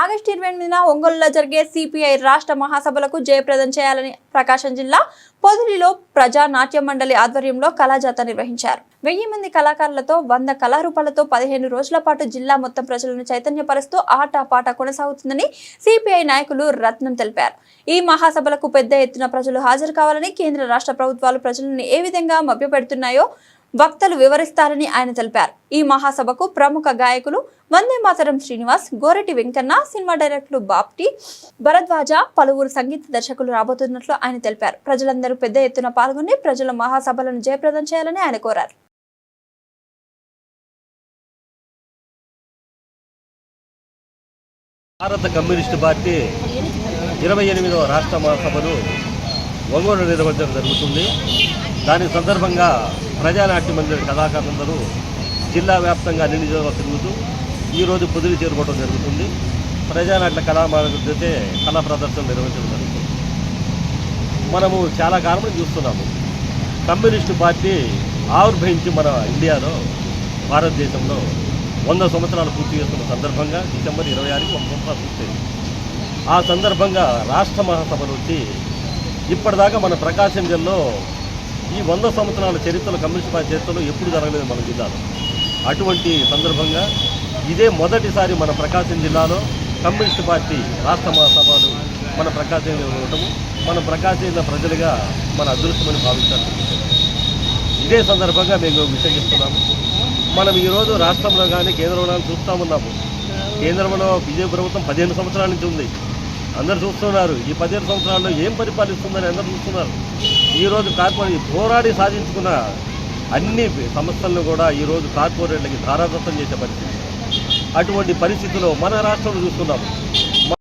August ఇరవై ఎనిమిదిన ఒంగోలులో జరిగే సిపిఐ రాష్ట్ర మహాసభలకు జయప్రదం చేయాలని ప్రకాశం జిల్లా పొదిలిలో ప్రజా నాట్య మండలి ఆధ్వర్యంలో కళాజాత నిర్వహించారు. వెయ్యి మంది కళాకారులతో వంద కళారూపాలతో పదిహేను రోజుల పాటు జిల్లా మొత్తం ప్రజలను చైతన్యపరుస్తూ ఆట పాట కొనసాగుతుందని సిపిఐ నాయకులు రత్నం తెలిపారు. ఈ మహాసభలకు పెద్ద ఎత్తున ప్రజలు హాజరు కావాలని కేంద్ర రాష్ట్ర ప్రభుత్వాలు ప్రజలను ఏ విధంగా మభ్యపెడుతున్నాయో వక్తలు వివరిస్తారని ఆయన తెలిపారు. ఈ మహాసభకు ప్రముఖ గాయకులు వందే మాతరం శ్రీనివాస్ గోరటి వెంకన్న సినిమా డైరెక్టర్లు బాప్టి భరద్వాజ పలువురు సంగీత దర్శకులు రాబోతున్నట్లు ఆయన తెలిపారు. ప్రజలందరూ పెద్ద ఎత్తున పాల్గొని ప్రజల మహాసభలను జయప్రదం చేయాలని ఆయన కోరారు. భారత కమ్యూనిస్టు పార్టీ ఇరవై ఎనిమిదవ రాష్ట్ర మహాసభను ఒంగోలు నిర్వహించడం జరుగుతుంది. దాని సందర్భంగా ప్రజానాట్య మందిర కళాకారులందరూ జిల్లా వ్యాప్తంగా అన్ని నియోజకవర్గాలు తిరుగుతూ ఈరోజు పొదిలి చేరుకోవడం జరుగుతుంది. ప్రజానాట్య కళామాతే కళా ప్రదర్శన నిర్వహించడం జరుగుతుంది. మనము చాలా కాలం చూస్తున్నాము. కమ్యూనిస్టు పార్టీ ఆవిర్భవించి మన ఇండియాలో భారతదేశంలో వంద సంవత్సరాలు పూర్తి చేస్తున్న సందర్భంగా డిసెంబర్ ఇరవై ఆరుకి ఒక సంవత్సరాలు పూర్తయింది. ఆ సందర్భంగా రాష్ట్ర మహాసభలు వచ్చి ఇప్పటిదాకా మన ప్రకాశం జిల్లాలో ఈ వంద సంవత్సరాల చరిత్రలో కమ్యూనిస్ట్ పార్టీ చరిత్రలో ఎప్పుడు జరగలేదు మన జిల్లాలో. అటువంటి సందర్భంగా ఇదే మొదటిసారి మన ప్రకాశం జిల్లాలో కమ్యూనిస్ట్ పార్టీ రాష్ట్ర మహాసభలు మన ప్రకాశం ఉండటము మన ప్రకాశం జిల్లా ప్రజలుగా మన అదృష్టమని భావించాలి ఇదే సందర్భంగా మేము ఒక విషయం చెప్తున్నాము. మనం ఈరోజు రాష్ట్రంలో కానీ కేంద్రంలో కానీ చూస్తూ ఉన్నాము. కేంద్రంలో బీజేపీ ప్రభుత్వం పదిహేను సంవత్సరాల నుంచి ఉంది. అందరు చూస్తున్నారు. ఈ పదిహేను సంవత్సరాల్లో ఏం పరిపాలిస్తుందని అందరూ చూస్తున్నారు. ఈరోజు కార్పొరేట్ పోరాడి సాధించుకున్న అన్ని సంస్థలను కూడా ఈరోజు కార్పొరేట్లకి ధారాదత్తం చేసే పరిస్థితి. అటువంటి పరిస్థితిలో మన రాష్ట్రంలో చూస్తున్నాము